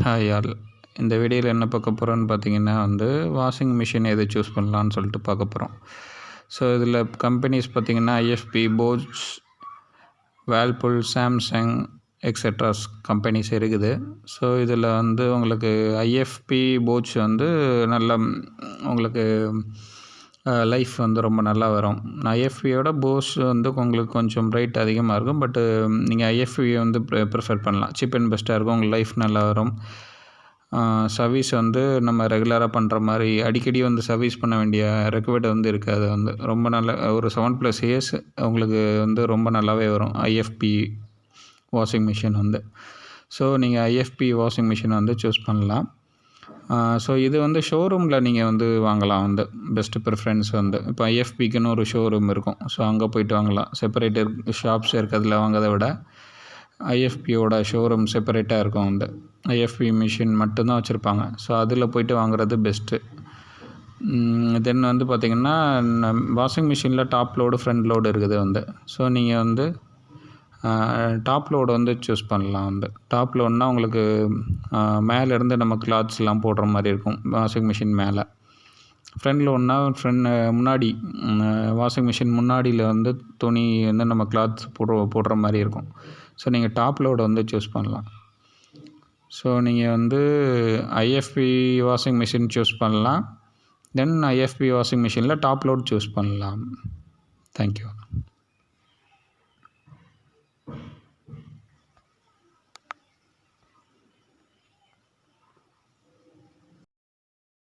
Hi all இந்த வீடியோவில் என்ன பார்க்க போகிறோன்னு பார்த்தீங்கன்னா வந்து வாஷிங் மிஷின் எது சூஸ் பண்ணலான்னு சொல்லிட்டு பார்க்க போகிறோம் ஸோ இதில் கம்பெனிஸ் பார்த்திங்கன்னா ஐஎஃப்பி போட்ஸ் வேல்புல் சாம்சங் எக்ஸட்ராஸ் கம்பெனிஸ் இருக்குது. ஸோ இதில் வந்து உங்களுக்கு ஐஎஃப்பி போட்ஸ் வந்து நல்ல உங்களுக்கு லைஃப் வந்து ரொம்ப நல்லா வரும். ஐஎஃப்பியோட போஸ் வந்து உங்களுக்கு கொஞ்சம் ரேட் அதிகமாக இருக்கும். பட்டு நீங்கள் ஐஎஃப்பியை வந்து ப்ரிஃபர் பண்ணலாம். சீப் அண்ட் பெஸ்ட்டாக இருக்கும். உங்கள் லைஃப் நல்லா வரும். சர்வீஸ் வந்து நம்ம ரெகுலராக பண்ணுற மாதிரி அடிக்கடி வந்து சர்வீஸ் பண்ண வேண்டிய ரெக்குவேர்டு வந்து இருக்காது. வந்து ரொம்ப நல்ல ஒரு செவன் ப்ளஸ் இயர்ஸ் உங்களுக்கு வந்து ரொம்ப நல்லாவே வரும். ஐஎஃப்பி வாஷிங் மிஷின் வந்து. ஸோ நீங்கள் ஐஎஃப்பி வாஷிங் மிஷின் வந்து சூஸ் பண்ணலாம். ஸோ இது வந்து ஷோரூமில் நீங்கள் வந்து வாங்கலாம் வந்து. பெஸ்ட்டு ப்ரிஃபரன்ஸ் வந்து. இப்போ ஐஎஃபிக்குன்னு ஒரு ஷோரூம் இருக்கும். ஸோ அங்கே போயிட்டு வாங்கலாம். செப்பரேட் ஷாப்ஸ் இருக்கிறதுல வாங்கிறத விட ஐஎஃபியோட ஷோரூம் செப்பரேட்டாக இருக்கும் வந்து. ஐஎஃப்பி மிஷின் மட்டும்தான் வச்சுருப்பாங்க. ஸோ அதில் போயிட்டு வாங்குறது பெஸ்ட்டு தென் வந்து பார்த்திங்கன்னா வாஷிங் மிஷினில் டாப் லோடு ஃப்ரண்ட் லோடு இருக்குது வந்து. ஸோ நீங்கள் வந்து டாப் லோடு வந்து சூஸ் பண்ணலாம். வந்து டாப் லோடுனால் உங்களுக்கு மேலேருந்து நம்ம கிளாத்ஸ்லாம் போடுற மாதிரி இருக்கும் வாஷிங் மிஷின் மேலே. ஃப்ரண்ட் லோடுனா ஃப்ரண்ட் முன்னாடி வாஷிங் மிஷின் முன்னாடியில் வந்து துணி வந்து நம்ம கிளாத்ஸ் போடுற போடுற மாதிரி இருக்கும். ஸோ நீங்கள் டாப் லோடு வந்து சூஸ் பண்ணலாம். ஸோ நீங்கள் வந்து ஐஎஃப்பி வாஷிங் மிஷின் சூஸ் பண்ணலாம். தென் ஐஎஃப்பி வாஷிங் மிஷினில் டாப் லோட் சூஸ் பண்ணலாம். Thank you